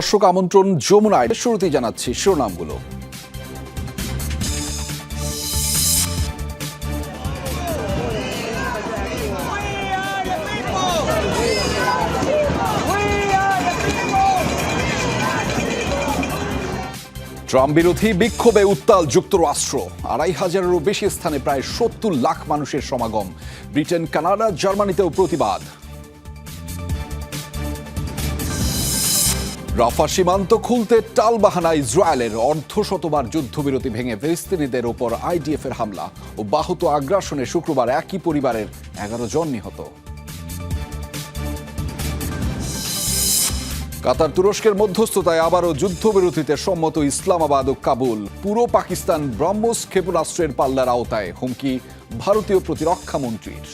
দর্শক আমন্ত্রণ যমুনায়। শুরুতেই জানাচ্ছি শিরোনামগুলো। ট্রাম্প বিরোধী বিক্ষোভে উত্তাল যুক্তরাষ্ট্র। আড়াই হাজারেরও বেশি স্থানে প্রায় সত্তর লাখ মানুষের সমাগম। ব্রিটেন, কানাডা, জার্মানিতেও প্রতিবাদ। রাফা সীমান্ত খুলতে টালবাহানা ইসরায়েলের অর্ধ শতবার যুদ্ধবিরতি ভেঙে ফিলিস্তিনিদের ওপর আইডিএফ এর হামলা ও বাহুত আগ্রাসনে শুক্রবার একই পরিবারের এগারো জন নিহত। কাতার তুরস্কের মধ্যস্থতায় আবারও যুদ্ধবিরতিতে সম্মত ইসলামাবাদ ও কাবুল। পুরো পাকিস্তান ব্রহ্মস ক্ষেপণাস্ত্রের পাল্লার আওতায় হুমকি ভারতীয় প্রতিরক্ষা মন্ত্রীর।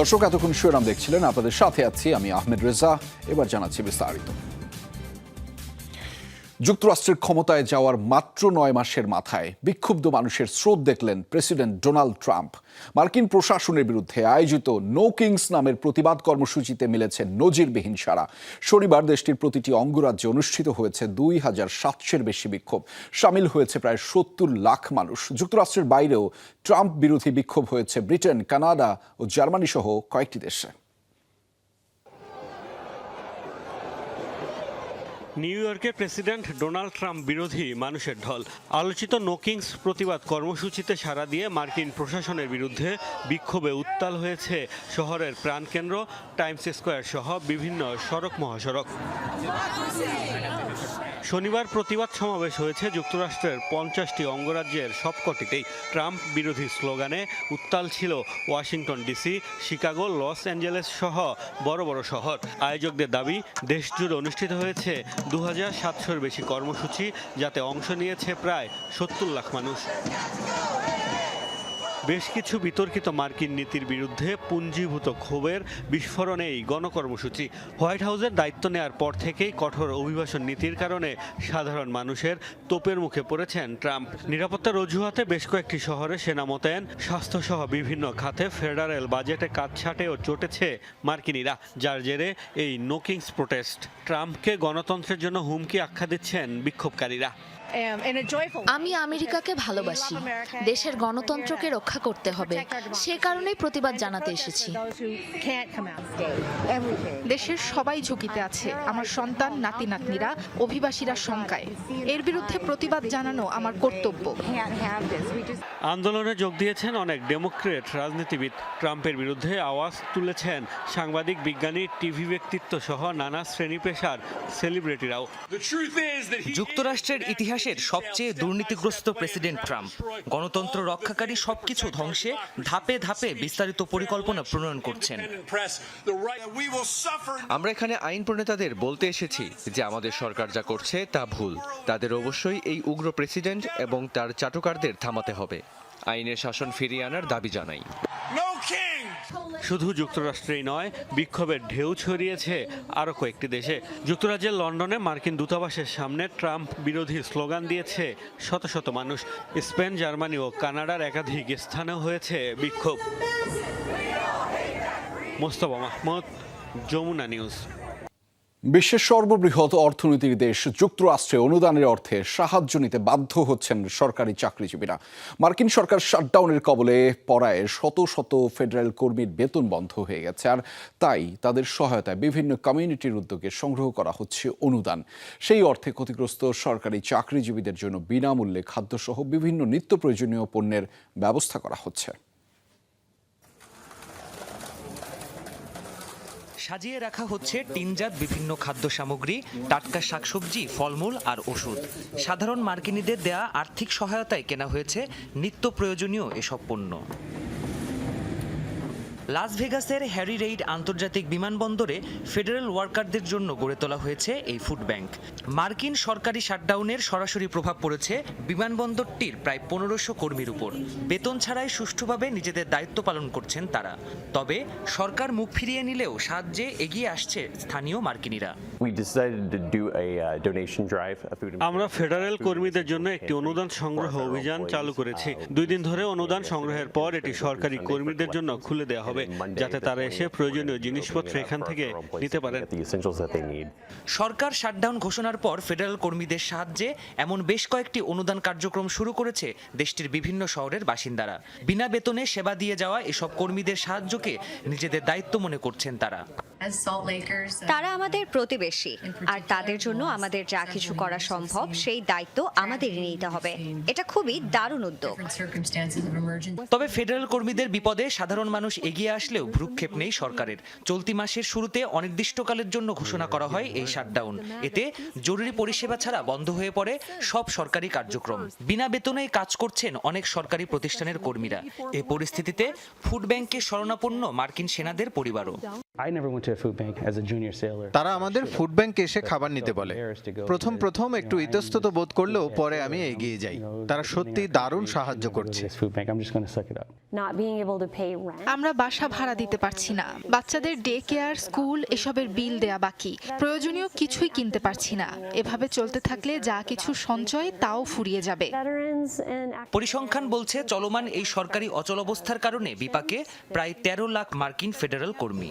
দর্শক এতক্ষণ শিরোনাম দেখছিলেন। আপনাদের সাথে আছি আমি আহমেদ রেজা। এবার জানাচ্ছি বিস্তারিত। যুক্তরাষ্ট্রের ক্ষমতায় যাওয়ার মাত্র নয় মাসের মাথায় বিক্ষুব্ধ মানুষের স্রোত দেখলেন প্রেসিডেন্ট ডোনাল্ড ট্রাম্প। মার্কিন প্রশাসনের বিরুদ্ধে আয়োজিত নো কিংস নামের প্রতিবাদ কর্মসূচিতে মিলেছে নজিরবিহীন সারা শনিবার দেশটির প্রতিটি অঙ্গরাজ্যে অনুষ্ঠিত হয়েছে দুই হাজার সাতশের বেশি বিক্ষোভ। সামিল হয়েছে প্রায় সত্তর লাখ মানুষ। যুক্তরাষ্ট্রের বাইরেও ট্রাম্প বিরোধী বিক্ষোভ হয়েছে ব্রিটেন, কানাডা ও জার্মানি সহ কয়েকটি দেশে। নিউ ইয়র্কের প্রেসিডেন্ট ডোনাল্ড ট্রাম্প বিরোধী মানুষের ঢল। আলোচিত নোকিংস প্রতিবাদ কর্মসূচিতে সাড়া দিয়ে মার্কিন প্রশাসনের বিরুদ্ধে বিক্ষোভে উত্তাল হয়েছে শহরের প্রাণকেন্দ্র, টাইমস স্কোয়ার সহ বিভিন্ন সড়ক মহাসড়ক। শনিবার প্রতিবাদ সমাবেশ হয়েছে যুক্তরাষ্ট্রের পঞ্চাশটি অঙ্গরাজ্যের সবকটিতেই। ট্রাম্প বিরোধী স্লোগানে উত্তাল ছিল Washington DC, Chicago, Los Angeles সহ বড় বড় শহর। আয়োজকদের দাবি দেশজুড়ে অনুষ্ঠিত হয়েছে দু হাজার সাতশোর বেশি কর্মসূচি, যাতে অংশ নিয়েছে প্রায় সত্তর লাখ মানুষ। বেশ কিছু বিতর্কিত মার্কিন নীতির বিরুদ্ধে পুঞ্জীভূত ক্ষোভের বিস্ফোরণে এই গণকর্মসূচি। হোয়াইট হাউসের দায়িত্ব নেওয়ার পর থেকেই কঠোর অভিবাসন নীতির কারণে সাধারণ মানুষের তোপের মুখে পড়েছেন ট্রাম্প। নিরাপত্তার অজুহাতে বেশ কয়েকটি শহরে সেনা মোতায়েন স্বাস্থ্যসহ বিভিন্ন খাতে ফেডারেল বাজেটে কাটছাটেও চটেছে মার্কিনীরা যার জেরে এই নোকিংস প্রোটেস্ট। ট্রাম্পকে গণতন্ত্রের জন্য হুমকি আখ্যা দিচ্ছেন বিক্ষোভকারীরা। আমি আমেরিকাকে ভালোবাসি। দেশের গণতন্ত্রকে রক্ষা করতে হবে। সে কারণেই প্রতিবাদ জানাতে এসেছি। দেশের সবাই ঝুঁকিতে আছে। আমার সন্তান নাতি নাতনিরা অভিবাসীরা শঙ্কায়। এর বিরুদ্ধে প্রতিবাদ জানানো আমার কর্তব্য। আন্দোলনে যোগ দিয়েছেন অনেক ডেমোক্রেট রাজনীতিবিদ। ট্রাম্পের বিরুদ্ধে আওয়াজ তুলেছেন সাংবাদিক বিজ্ঞানী টিভি ব্যক্তিত্ব সহ নানা শ্রেণি পেশার সেলিব্রিটিরাও। যুক্তরাষ্ট্রের ইতিহাসের সবচেয়ে দুর্নীতিগ্রস্ত প্রেসিডেন্ট ট্রাম্প। গণতন্ত্র রক্ষাকারী সবকিছু ধ্বংসে ধাপে ধাপে বিস্তারিত পরিকল্পনা প্রণয়ন করছেন। আমরা এখানে আইন প্রণেতাদের বলতে এসেছি যে আমাদের সরকার যা করছে তা ভুল। তাদের অবশ্যই এই উগ্র প্রেসিডেন্ট এবং তার চাটুকারদের থামাতে হবে। আইনের শাসন ফিরিয়ে আনার দাবি জানাই। শুধু যুক্তরাষ্ট্রেই নয়, বিক্ষোভের ঢেউ ছড়িয়েছে আরও কয়েকটি দেশে। যুক্তরাজ্যের লন্ডনে মার্কিন দূতাবাসের সামনে ট্রাম্প বিরোধী স্লোগান দিয়েছে শত শত মানুষ। স্পেন, জার্মানি ও কানাডার একাধিক স্থানেও হয়েছে বিক্ষোভ। মোস্তফা মাহমুদ, যমুনা নিউজ। বিশ্বের সর্ববৃহৎ অর্থনৈতিক দেশ যুক্তরাষ্ট্রে অনুদানের অর্থে সাহায্য নিতে বাধ্য হচ্ছেন সরকারি চাকরিজীবীরা। মার্কিন সরকার শাটডাউনের কবলে পড়ায় শত শত ফেডারেল কর্মীর বেতন বন্ধ হয়ে গেছে আর তাই তাদের সহায়তায় বিভিন্ন কমিউনিটির উদ্যোগে সংগ্রহ করা হচ্ছে অনুদান। সেই অর্থে ক্ষতিগ্রস্ত সরকারি চাকরিজীবীদের জন্য বিনামূল্যে খাদ্যসহ বিভিন্ন নিত্য প্রয়োজনীয় পণ্যের ব্যবস্থা করা হচ্ছে। সাজিয়ে রাখা হচ্ছে টিনজাত বিভিন্ন খাদ্য সামগ্রী, টাটকা শাকসবজি, ফলমূল আর ওষুধ। সাধারণ মার্কিনীদের দেয়া আর্থিক সহায়তায় কেনা হয়েছে নিত্য প্রয়োজনীয় এসব পণ্য। লাস ভেগাসের হ্যারি রেইড আন্তর্জাতিক বিমানবন্দরে ফেডারেল ওয়ার্কারদের জন্য গড়ে তোলা হয়েছে এই ফুড ব্যাংক মার্কিন সরকারি শাটডাউনের সরাসরি প্রভাব পড়েছে বিমানবন্দরটির প্রায় পনেরোশো কর্মীর উপর। বেতন ছাড়াই সুষ্ঠুভাবে নিজেদের দায়িত্ব পালন করছেন তারা। তবে সরকার মুখ ফিরিয়ে নিলেও সাহায্যে এগিয়ে আসছে স্থানীয় মার্কিনিরা। We decided to do a uh, donation drive. A food আমরা ফেডারেল কর্মীদের জন্য একটি অনুদান সংগ্রহ অভিযান চালু করেছি দুই দিন ধরে অনুদান সংগ্রহের পর এটি সরকারি কর্মীদের জন্য খুলে দেওয়া হবে যাতে তারা এসে প্রয়োজনীয় জিনিসপত্র এখান থেকে নিতে পারেন. সরকার শাটডাউন ঘোষণার পর ফেডারেল কর্মীদের সাহায্যে এমন বেশ কয়েকটি অনুদান কার্যক্রম শুরু করেছে দেশটির বিভিন্ন শহরের বাসিন্দারা বিনা বেতনে সেবা দিয়ে যাওয়া এসব কর্মীদের সাহায্যকে নিজেদের দায়িত্ব মনে করছেন তারা তারা আমাদের প্রতিবেশী। আর তাদের জন্য আমাদের যা কিছু করা সম্ভব সেই দায়িত্ব আমাদের নিতে হবে। এটা খুবই দারুণ উদ্যোগ। তবে ফেডারেল কর্মীদের বিপদে সাধারণ মানুষ এগিয়ে আসলেও ভ্রুক্ষেপ নেই সরকারের। চলতি মাসের শুরুতে অনির্দিষ্টকালের জন্য ঘোষণা করা হয় এই শাটডাউন। এতে জরুরি পরিষেবা ছাড়া বন্ধ হয়ে পড়ে সব সরকারি কার্যক্রম। বিনা বেতনে কাজ করছেন অনেক সরকারি প্রতিষ্ঠানের কর্মীরা। এ পরিস্থিতিতে ফুড ব্যাংকে শরণাপন্ন মার্কিন সেনাদের পরিবারও। I never went to a food bank as a junior sailor. তারা আমাদের ফুড ব্যাংকে এসে খাবার নিতে বলে। প্রথম প্রথম একটু ইতস্তত বোধ করলেও পরে আমি এগিয়ে যাই। তারা সত্যি দারুণ সাহায্য করছে. আমরা বাসা ভাড়া দিতে পারছি না। বাচ্চাদের ডে কেয়ার স্কুল এসবের বিল দেয়া বাকি। প্রয়োজনীয় কিছুই কিনতে পারছি না। এভাবে চলতে থাকলে যা কিছু সঞ্চয় তাও ফুরিয়ে যাবে। পরিসংখ্যান বলছে চলমান এই সরকারি অচলাবস্থার কারণে বিপাকে প্রায় তেরো লাখ মার্কিন ফেডারেল কর্মী।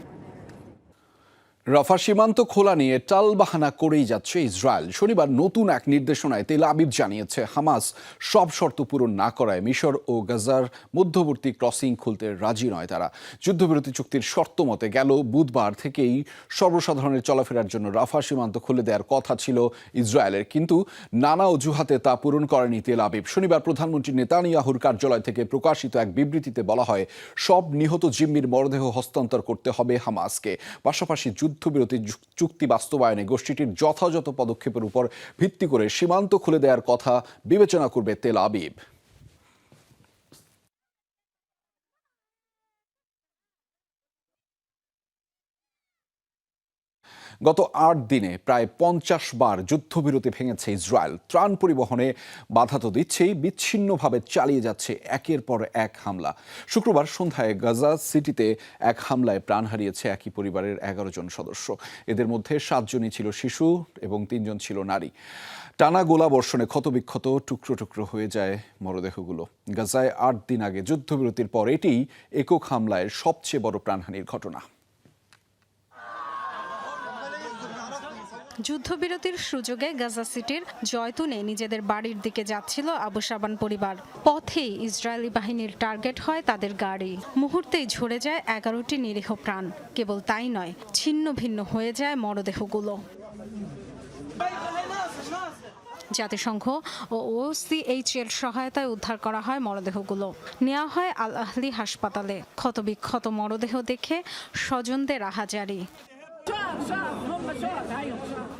রাফা সীমান্ত খোলা নিয়ে টালবাহানা করেই যাচ্ছে ইসরায়েল। শনিবার নতুন এক নির্দেশনায় তেল আবিব জানিয়েছে, হামাস সব শর্ত পূরণ না করায় মিশর ও গাজার মধ্যবর্তী ক্রসিং খুলতে রাজি নয় তারা। যুদ্ধবিরতি চুক্তির শর্ত মতে গেল বুধবার থেকেই সর্বসাধারণের চলাফেরার জন্য রাফা সীমান্ত খুলে দেওয়ার কথা ছিল ইসরায়েলের। কিন্তু নানা অজুহাতে তা পূরণ করেনি তেল আবিব। শনিবার প্রধানমন্ত্রী নেতানিয়াহুর কার্যালয় থেকে প্রকাশিত এক বিবৃতিতে বলা হয়, সব নিহত জিম্মির মরদেহ হস্তান্তর করতে হবে হামাসকে। পাশাপাশি যুদ্ধবিরতি চুক্তি বাস্তবায়নে গোষ্ঠীটির যথাযথ পদক্ষেপের উপর ভিত্তি করে সীমান্ত খুলে দেওয়ার কথা বিবেচনা করবে তেল আবিব। গত আট দিনে প্রায় পঞ্চাশ বার যুদ্ধবিরতি ভেঙেছে ইসরায়েল। ত্রাণ পরিবহনে বাধা তো দিচ্ছেই, বিচ্ছিন্নভাবে চালিয়ে যাচ্ছে একের পর এক হামলা। শুক্রবার সন্ধ্যায় গাজা সিটিতে এক হামলায় প্রাণ হারিয়েছে একই পরিবারের এগারো জন সদস্য। এদের মধ্যে সাতজনই ছিল শিশু এবং তিনজন ছিল নারী। টানা গোলা বর্ষণে ক্ষতবিক্ষত টুকরো টুকরো হয়ে যায় মরদেহগুলো। গাজায় আট দিন আগে যুদ্ধবিরতির পর এটিই একক হামলায় সবচেয়ে বড় প্রাণহানির ঘটনা। যুদ্ধবিরতির সুযোগে গাজা সিটির জয়তুনে নিজেদের বাড়ির দিকে যাচ্ছিল আবু সাবান পরিবার। পথেই ইসরায়েলি বাহিনীর টার্গেট হয় তাদের গাড়ি। মুহূর্তেই ঝরে যায় এগারোটি নিরীহ প্রাণ। কেবল তাই নয়, ছিন্ন ভিন্ন হয়ে যায় মরদেহগুলো। জাতিসংঘ ও ওসিএইচ এর সহায়তায় উদ্ধার করা হয় মরদেহগুলো। নেওয়া হয় আল আহলি হাসপাতালে। ক্ষতবিক্ষত মরদেহ দেখে স্বজনদের আহাজারি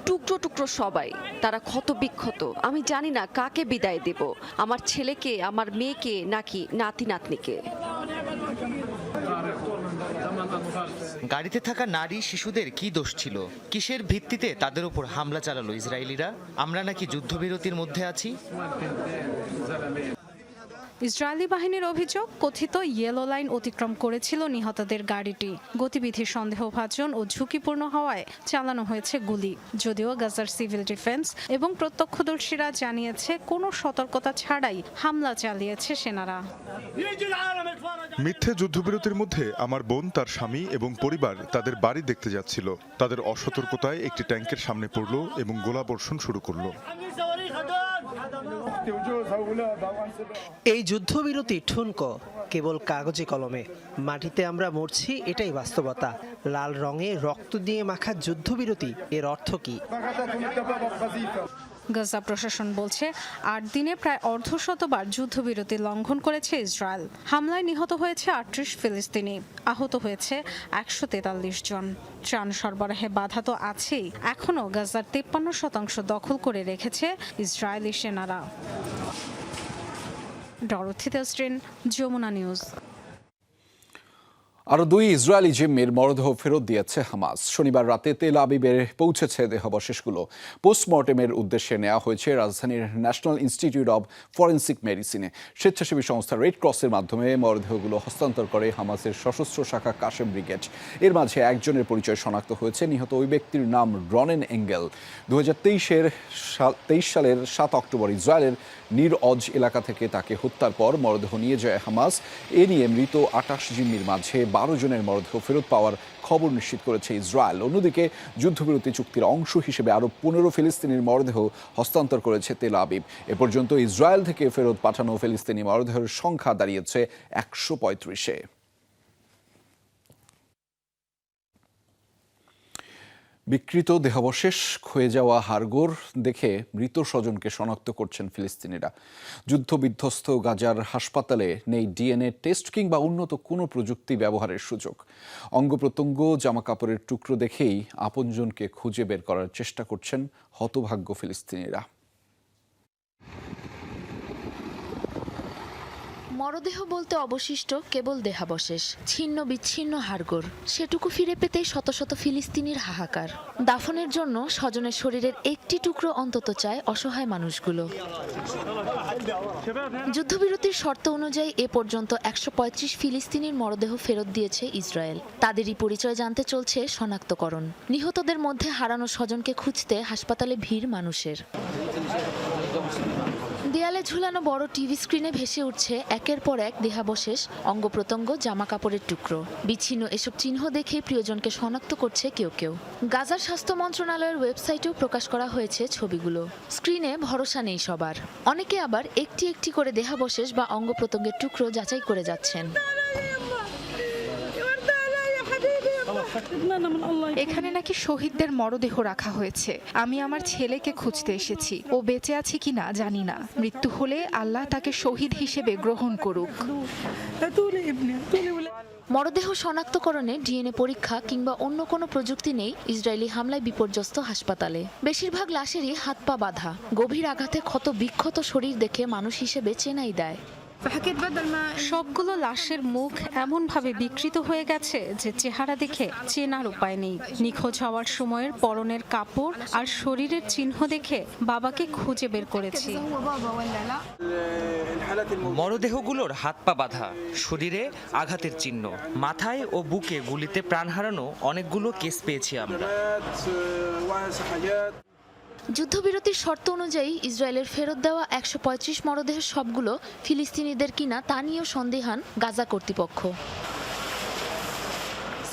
টুকরো টুকরো সবাই, তারা ক্ষত বিক্ষত আমি জানি না কাকে বিদায় দেব, আমার ছেলেকে, আমার মেয়েকে, নাকি নাতি নাতনিকে। গাড়িতে থাকা নারী শিশুদের কি দোষ ছিল? কিসের ভিত্তিতে তাদের উপর হামলা চালালো ইসরায়েলিরা? আমরা নাকি যুদ্ধবিরতির মধ্যে আছি? ইসরায়েলি বাহিনীর অভিযোগ, কথিত ইয়েলো লাইন অতিক্রম করেছিল নিহতদের গাড়িটি। গতিবিধি সন্দেহভাজন ও ঝুঁকিপূর্ণ হওয়ায় চালানো হয়েছে গুলি। যদিও গাজার সিভিল ডিফেন্স এবং প্রত্যক্ষদর্শীরা জানিয়েছে, কোনো সতর্কতা ছাড়াই হামলা চালিয়েছে সেনারা। মিথ্যে যুদ্ধবিরতির মধ্যে আমার বোন, তার স্বামী এবং পরিবার তাদের বাড়ি দেখতে যাচ্ছিল। তাদের অসতর্কতায় একটি ট্যাঙ্কের সামনে পড়ল এবং গোলাবর্ষণ শুরু করল। এই যুদ্ধবিরতি ঠুনকো, কেবল কাগজে কলমে। মাটিতে আমরা মরছি, এটাই বাস্তবতা। লাল রঙে রক্ত দিয়ে মাখা যুদ্ধবিরতি, এর অর্থ কি? গাজা প্রশাসন বলছে, আট দিনে প্রায় অর্ধশতবার যুদ্ধবিরতি লঙ্ঘন করেছে ইসরায়েল। হামলায় নিহত হয়েছে আটত্রিশ ফিলিস্তিনি। আহত হয়েছে একশো তেতাল্লিশ জন। ত্রাণ সরবরাহে বাধা তো আছেই। এখনও গাজার তেপ্পান্ন শতাংশ দখল করে রেখেছে ইসরায়েলি সেনারা। ডরথি তেস্ট্রিন যমুনা নিউজ। আরও দুই ইসরায়েলি জিম্মির মরদেহ ফেরত দিয়েছে হামাস। শনিবার রাতে তেল আবিবে পৌঁছেছে দেহাবশেষগুলো। পোস্টমর্টেমের উদ্দেশ্যে নেওয়া হয়েছে রাজধানীর ন্যাশনাল ইনস্টিটিউট অব ফরেন্সিক মেডিসিনে। স্বেচ্ছাসেবী সংস্থা রেড ক্রসের মাধ্যমে মরদেহগুলো হস্তান্তর করে হামাসের সশস্ত্র শাখা কাশেম ব্রিগেড। এর মাঝে একজনের পরিচয় শনাক্ত হয়েছে। নিহত ওই ব্যক্তির নাম রনেন এঙ্গেল। দু হাজার তেইশের তেইশ সালের সাত অক্টোবর ইসরায়েলের নির অজ এলাকা থেকে তাকে হত্যার পর মরদেহ নিয়ে যায় হামাস। এ নিয়ে মৃত আটাশ জিম্মির মাঝে বারো জনের মরদেহ ফেরত পাওয়ার খবর নিশ্চিত করেছে ইসরায়েল। অন্যদিকে যুদ্ধবিরতি চুক্তির অংশ হিসেবে আরও পনেরো ফিলিস্তিনির মরদেহ হস্তান্তর করেছে তেল আবিব। এ পর্যন্ত ইসরায়েল থেকে ফেরত পাঠানো ফিলিস্তিনি মরদেহের সংখ্যা দাঁড়িয়েছে একশো পঁয়ত্রিশে। বিকৃত দেহাবশেষ ক্ষয়ে যাওয়া হাড়গোড় দেখে মৃত স্বজনকে শনাক্ত করছেন ফিলিস্তিনিরা। যুদ্ধবিধ্বস্ত গাজার হাসপাতালে নেই ডিএনএ টেস্ট কিংবা উন্নত কোনো প্রযুক্তি ব্যবহারের সুযোগ। অঙ্গ প্রত্যঙ্গ জামাকাপড়ের টুকরো দেখেই আপনজনকে খুঁজে বের করার চেষ্টা করছেন হতভাগ্য ফিলিস্তিনিরা। মরদেহ বলতে অবশিষ্ট কেবল দেহাবশেষ, ছিন্ন বিচ্ছিন্ন হাড়গোড়। সেটুকু ফিরে পেতে শত শত ফিলিস্তিনির হাহাকার। দাফনের জন্য স্বজনের শরীরের একটি টুকরো অন্তত চায় অসহায় মানুষগুলো। যুদ্ধবিরতির শর্ত অনুযায়ী এ পর্যন্ত একশো পঁয়ত্রিশ ফিলিস্তিনির মরদেহ ফেরত দিয়েছে ইসরায়েল। তাদেরই পরিচয় জানতে চলছে শনাক্তকরণ। নিহতদের মধ্যে হারানো স্বজনকে খুঁজতে হাসপাতালে ভিড় মানুষের। দেয়ালে ঝুলানো বড় টিভি স্ক্রিনে ভেসে উঠছে একের পর এক দেহাবশেষ অঙ্গ প্রত্যঙ্গ জামা কাপড়ের টুকরো। বিচ্ছিন্ন এসব চিহ্ন দেখে প্রিয়জনকে শনাক্ত করছে কেউ কেউ। গাজার স্বাস্থ্য মন্ত্রণালয়ের ওয়েবসাইটেও প্রকাশ করা হয়েছে ছবিগুলো। স্ক্রিনে ভরসা নেই সবার। অনেকে আবার একটি একটি করে দেহাবশেষ বা অঙ্গ প্রত্যঙ্গের টুকরো যাচাই করে যাচ্ছেন। এখানে নাকি শহীদদের মরদেহ রাখা হয়েছে। আমি আমার ছেলেকে খুঁজতে এসেছি। ও বেঁচে আছে কিনা জানি না। মৃত্যু হলে আল্লাহ তাকে শহীদ হিসেবে গ্রহণ করুক। মরদেহ শনাক্তকরণে ডিএনএ পরীক্ষা কিংবা অন্য কোনো প্রযুক্তি নেই ইসরায়েলি হামলায় বিপর্যস্ত হাসপাতালে। বেশিরভাগ লাশেরই হাত পা বাঁধা। গভীর আঘাতে ক্ষত বিক্ষত শরীর দেখে মানুষ হিসেবে চেনাই দেয়। সবগুলো লাশের মুখ এমনভাবে বিকৃত হয়ে গেছে যে চেহারা দেখে চেনার উপায় নেই। নিখোঁজ হওয়ার সময়ের পরনের কাপড় আর শরীরের চিহ্ন দেখে বাবাকে খুঁজে বের করেছি। মরদেহগুলোর হাত পা বাঁধা, শরীরে আঘাতের চিহ্ন, মাথায় ও বুকে গুলিতে প্রাণ হারানো অনেকগুলো কেস পেয়েছি আমরা। যুদ্ধবিরতির শর্ত অনুযায়ী ইসরায়েলের ফেরত দেওয়া একশো পঁয়ত্রিশ মরদেহের সবগুলো ফিলিস্তিনিদের কিনা তা নিয়েও সন্দেহান গাজা কর্তৃপক্ষ।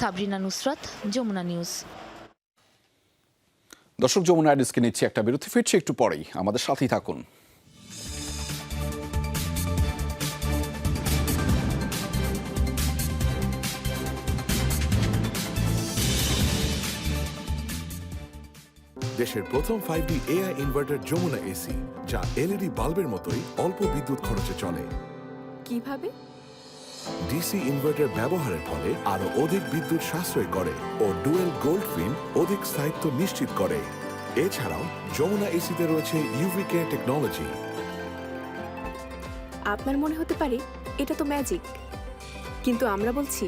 সাবরিনা নুসরাত, যমুনা নিউজ। দর্শক, যমুনা আইডিসকে নিচ্ছে একটা বিরতি, ফিরছে একটু পরেই। আমাদের সাথেই থাকুন। দেশের প্রথম five D AI inverter Jamuna AC যা এলইডি বাল্বের মতোই অল্প বিদ্যুৎ খরচে চলে। কীভাবে? ডিসি ইনভার্টার ব্যবহারের ফলে আরও অধিক বিদ্যুৎ সাশ্রয় করে ও ডুয়েল গোল্ড ফিন অধিক স্থায়িত্ব নিশ্চিত করে। এছাড়াও যমুনা এসিতে রয়েছে ইউভি কেয়ার টেকনোলজি আপনার মনে হতে পারে এটা তো ম্যাজিক কিন্তু আমরা বলছি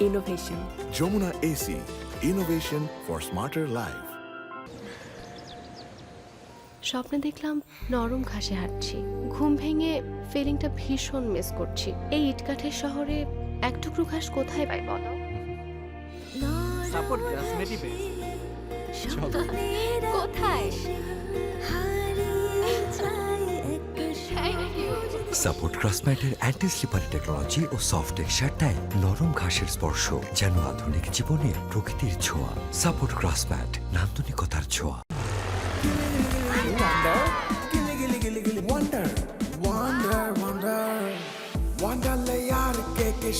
innovation Jamuna AC innovation for smarter life স্বপ্নে দেখলাম নরম ঘাসে হাঁটছি। ঘুম ভেঙে ফিলিংটা ভীষণ মিস করছি। এই ইটকাঠের শহরে এক টুকরো ঘাস কোথায় পাই বলো? সাপোর্ট কোথায়? সাপোর্ট ক্রসম্যাটের অ্যান্টি স্লিপারি টেকনোলজি ও সফট টেক্সচার দেয় নরম ঘাসের স্পর্শ যেন আধুনিক জীবনে প্রকৃতির ছোঁয়া। সাপোর্ট ক্রসম্যাট নান্দনিকতার ছোঁয়া।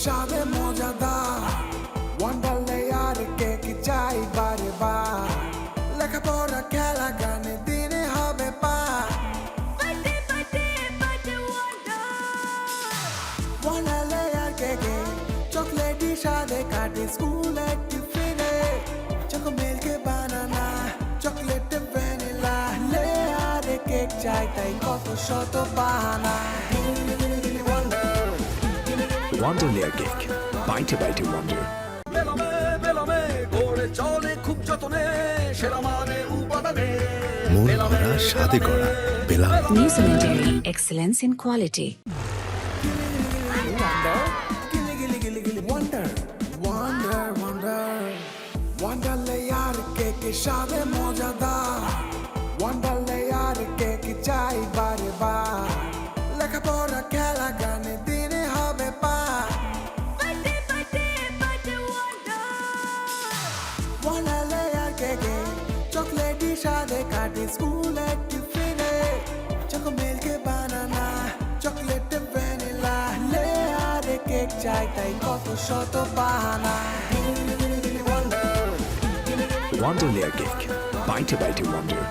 সাথে মজাদার। ওয়ান্ডারলে আর কে কি চাই বারে বার। লেখাপড়া খেলা গানে দিনে হবে পার। ওয়ান্ডারলে আর কে কে চকলেটি সাথে কাটে স্কুলে টিফিনে। Choco milk banana chocolate vanilla লে আর কেক চাই তাই কত শত বাহানা। ওয়ান্ডার লেয়ার কেক বাইটে বাইটে ওয়ান্ডার মন ভরা স্বাদে করা বেলা excellence in quality wonder, wonder. Wonder layer cake স্বাদে কেক তাই কত শত বাহানা। ওয়ান্ডারলেয়ার কেক বাইটে বাইটে ওয়ান্ডার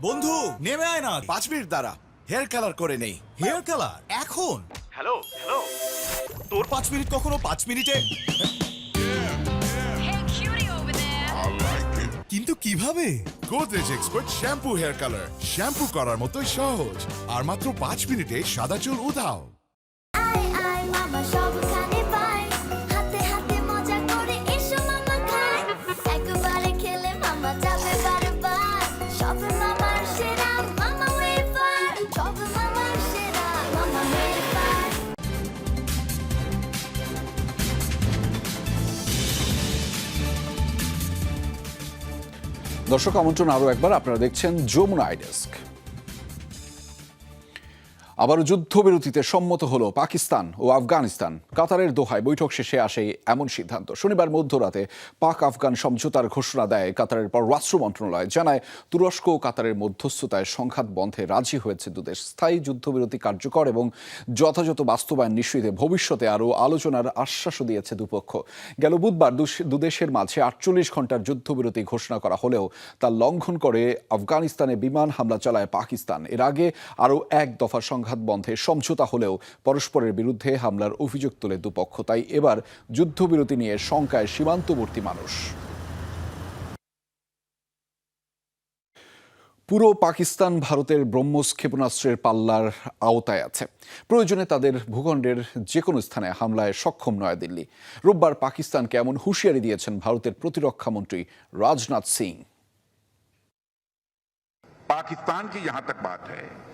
বন্ধু নেমে আয় না। পাঁচ মিনিট দ্বারা হেয়ার কালার করে নেই। হেয়ার কালার এখন। Hello hello. তোর পাঁচ মিনিট কখনো পাঁচ মিনিটে? কিন্তু কীভাবে? Godrej expert shampoo hair colour shampoo করার মতোই সহজ। আর মাত্র পাঁচ মিনিটে সাদা চুল উধাও। দর্শক আমন্ত্রণ আরও একবার আপনারা দেখছেন যমুনা আইডেস্ক আবারও যুদ্ধবিরতিতে সম্মত হল পাকিস্তান ও আফগানিস্তান। কাতারের দোহায় বৈঠক শেষে আসে এমন সিদ্ধান্ত। শনিবার মধ্যরাতে পাক আফগান সমঝোতার ঘোষণা দেয় কাতারের পর পররাষ্ট্র মন্ত্রণালয়। জানায়, তুরস্ক ও কাতারের মধ্যস্থতায় সংঘাত বন্ধে রাজি হয়েছে দুদেশ স্থায়ী যুদ্ধবিরতি কার্যকর এবং যথাযথ বাস্তবায়ন নিশ্চিতে ভবিষ্যতে আরও আলোচনার আশ্বাসও দিয়েছে দুপক্ষ। গেল বুধবার দুশ- দুদেশের মাঝে আটচল্লিশ ঘণ্টার যুদ্ধবিরতি ঘোষণা করা হলেও তা লঙ্ঘন করে আফগানিস্তানে বিমান হামলা চালায় পাকিস্তান। এর আগে আরও এক দফা সংঘাত বন্ধে সমঝোতা হলেও পরস্পরের বিরুদ্ধে হামলার অভিযোগ তোলে দুপক্ষ তাই এবার যুদ্ধবিরতি নিয়ে শঙ্কায় সীমান্তবর্তী মানুষ পুরো পাকিস্তান ভারতের ব্রহ্মস ক্ষেপণাস্ত্রের পাল্লার আওতায় আছে প্রয়োজনে তাদের ভূখণ্ডের যে কোনো স্থানে হামলায় সক্ষম নয়াদিল্লি রোববার পাকিস্তানকে এমন হুঁশিয়ারি দিয়েছেন ভারতের প্রতিরক্ষা মন্ত্রী রাজনাথ সিং पाकिस्तान की जहां तक बात है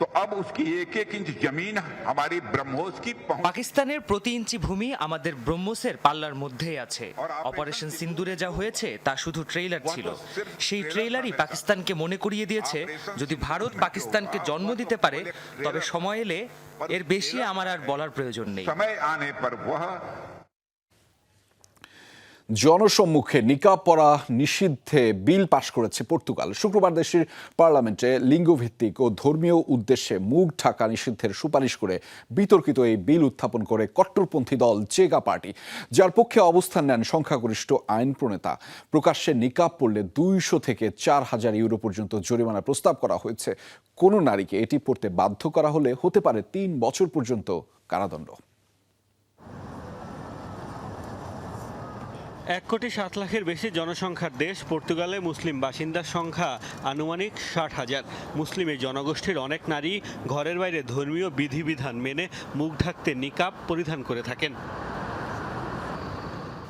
तो अब उसकी एक एक इंच जमीन हमारी ब्रह्मोस की पहुंच পাকিস্তানের প্রতি ইঞ্চি ভূমি আমাদের ব্রহ্মোসের পাল্লার মধ্যেই আছে অপারেশন সিন্দুরে যা হয়েছে তা শুধু ট্রেইলার ছিল সেই ট্রেইলারই পাকিস্তানকে মনে করিয়ে দিয়েছে যদি ভারত পাকিস্তানকে জন্ম দিতে পারে তবে সময় এলে এর বেশি আমার আর বলার প্রয়োজন নেই समय आने पर वह জনসম্মুখে নিকাব পরা নিষিদ্ধে বিল পাশ করেছে পর্তুগাল। শুক্রবার দেশের পার্লামেন্টে লিঙ্গভিত্তিক ও ধর্মীয় উদ্দেশ্যে মুখ ঢাকা নিষিদ্ধের সুপারিশ করে বিতর্কিত এই বিল উত্থাপন করে কট্টরপন্থী দল চেগা পার্টি। যার পক্ষে অবস্থান নেন সংখ্যাগরিষ্ঠ আইন প্রণেতা। প্রকাশ্যে নিকাব পড়লে দুইশো থেকে চার হাজার ইউরো পর্যন্ত জরিমানার প্রস্তাব করা হয়েছে। কোনো নারীকে এটি পড়তে বাধ্য করা হলে হতে পারে তিন বছর পর্যন্ত কারাদণ্ড। এক কোটি সাত লাখের বেশি জনসংখ্যার দেশ, পর্তুগালে মুসলিম বাসিন্দার সংখ্যা আনুমানিক ষাট হাজার। মুসলিম এই জনগোষ্ঠীর অনেক নারী ঘরের বাইরে ধর্মীয় বিধিবিধান মেনে মুখ ঢাকতে নিকাব পরিধান করে থাকেন।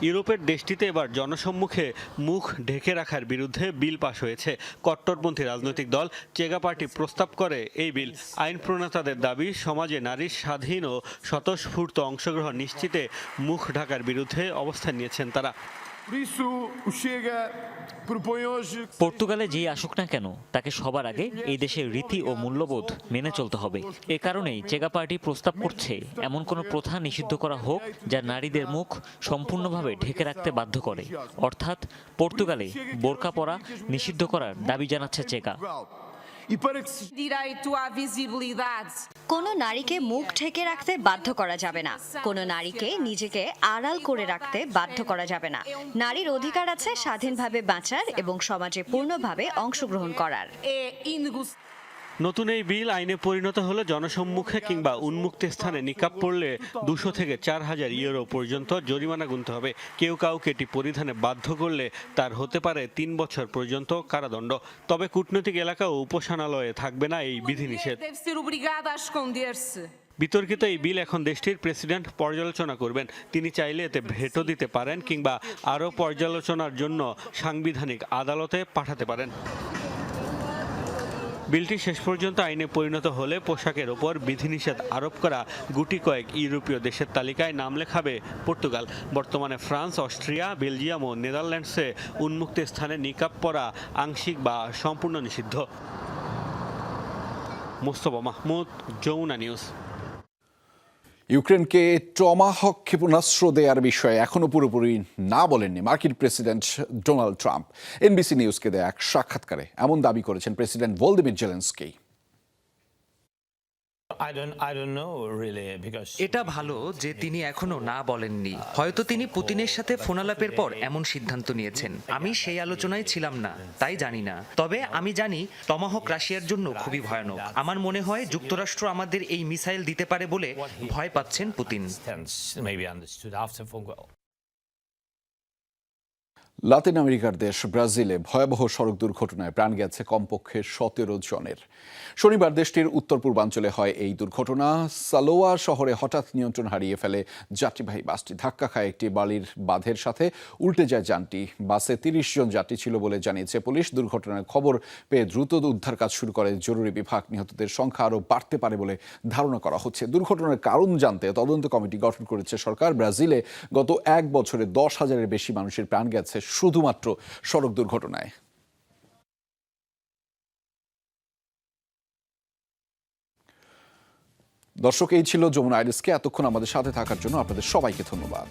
ইউরোপের দেশটিতে এবার জনসম্মুখে মুখ ঢেকে রাখার বিরুদ্ধে বিল পাশ হয়েছে। কট্টরপন্থী রাজনৈতিক দল চেগা পার্টি প্রস্তাব করে এই বিল। আইন প্রণেতাদের দাবি, সমাজে নারীর স্বাধীন ও স্বতঃস্ফূর্ত অংশগ্রহণ নিশ্চিতে মুখ ঢাকার বিরুদ্ধে অবস্থান নিয়েছেন তারা। পর্তুগালে যেই আসুক না কেন, তাকে সবার আগে এই দেশের রীতি ও মূল্যবোধ মেনে চলতে হবে। এ কারণেই চেগা পার্টি প্রস্তাব করছে, এমন কোনো প্রথা নিষিদ্ধ করা হোক যা নারীদের মুখ সম্পূর্ণভাবে ঢেকে রাখতে বাধ্য করে। অর্থাৎ পর্তুগালে বোরকা পরা নিষিদ্ধ করার দাবি জানাচ্ছে চেগা। কোনো নারীকে মুখ ঢেকে রাখতে বাধ্য করা যাবে না। কোনো নারীকে নিজেকে আড়াল করে রাখতে বাধ্য করা যাবে না। নারীর অধিকার আছে স্বাধীনভাবে বাঁচার এবং সমাজে পূর্ণভাবে অংশগ্রহণ করার। নতুন এই বিল আইনে পরিণত হলে জনসম্মুখে কিংবা উন্মুক্ত স্থানে নিকাব পড়লে দুশো থেকে চার হাজার ইউরো পর্যন্ত জরিমানা গুনতে হবে। কেউ কাউকে এটি পরিধানে বাধ্য করলে তার হতে পারে তিন বছর পর্যন্ত কারাদণ্ড। তবে কূটনৈতিক এলাকা ও উপাসনালয়ে থাকবে না এই বিধিনিষেধ. বিতর্কিত এই বিল এখন দেশটির প্রেসিডেন্ট পর্যালোচনা করবেন। তিনি চাইলে এতে ভেটো দিতে পারেন কিংবা আরও পর্যালোচনার জন্য সাংবিধানিক আদালতে পাঠাতে পারেন। বিলটি শেষ পর্যন্ত আইনে পরিণত হলে পোশাকের ওপর বিধিনিষেধ আরোপ করা গুটি কয়েক ইউরোপীয় দেশের তালিকায় নাম লেখাবে পর্তুগাল। বর্তমানে ফ্রান্স, অস্ট্রিয়া, বেলজিয়াম ও নেদারল্যান্ডসে উন্মুক্ত স্থানে নিকাপ পরা আংশিক বা সম্পূর্ণ নিষিদ্ধ। মোস্তফা মাহমুদ যৌনা নিউজ। ইউক্রেনকে টমাহক ক্ষেপণাস্ত্র দেওয়ার বিষয়ে এখনও পুরোপুরি না বলেননি মার্কিন প্রেসিডেন্ট ডোনাল্ড ট্রাম্প। এনবিসি নিউজকে দেয়া এক সাক্ষাৎকারে এমন দাবি করেছেন প্রেসিডেন্ট ভলদিমির জেলেন্সকি। এটা ভালো যে তিনি এখনও না বলেননি। হয়তো তিনি পুতিনের সাথে ফোনালাপের পর এমন সিদ্ধান্ত নিয়েছেন। আমি সেই আলোচনায় ছিলাম না তাই জানি না। তবে আমি জানি টমাহক রাশিয়ার জন্য খুবই ভয়ানক। আমার মনে হয় যুক্তরাষ্ট্র আমাদের এই মিসাইল দিতে পারে বলে ভয় পাচ্ছেন পুতিন। লাতিন আমেরিকার দেশ ব্রাজিলে ভয়াবহ সড়ক দুর্ঘটনায় প্রাণ গেছে কমপক্ষে সতেরো জনের। শনিবার দেশটির উত্তর পূর্বাঞ্চলে হয় এই দুর্ঘটনা। সালোয়া শহরে হঠাৎ নিয়ন্ত্রণ হারিয়ে ফেলে যাত্রীবাহী বাসটি। ধাক্কা খায় একটি বালির বাঁধের সাথে উল্টে যায় যানটি। বাসে তিরিশ জন যাত্রী ছিল বলে জানিয়েছে পুলিশ। দুর্ঘটনার খবর পেয়ে দ্রুত উদ্ধার কাজ শুরু করে জরুরি বিভাগ। নিহতদের সংখ্যা আরও বাড়তে পারে বলে ধারণা করা হচ্ছে। দুর্ঘটনার কারণ জানতে তদন্ত কমিটি গঠন করেছে সরকার। ব্রাজিলে গত এক বছরে দশ হাজারের বেশি মানুষের প্রাণ গেছে শুধুমাত্র সড়ক দুর্ঘটনায়। দর্শক, এই ছিল যমুনা আইরিসকে। এতক্ষণ আমাদের সাথে থাকার জন্য আপনাদের সবাইকে ধন্যবাদ।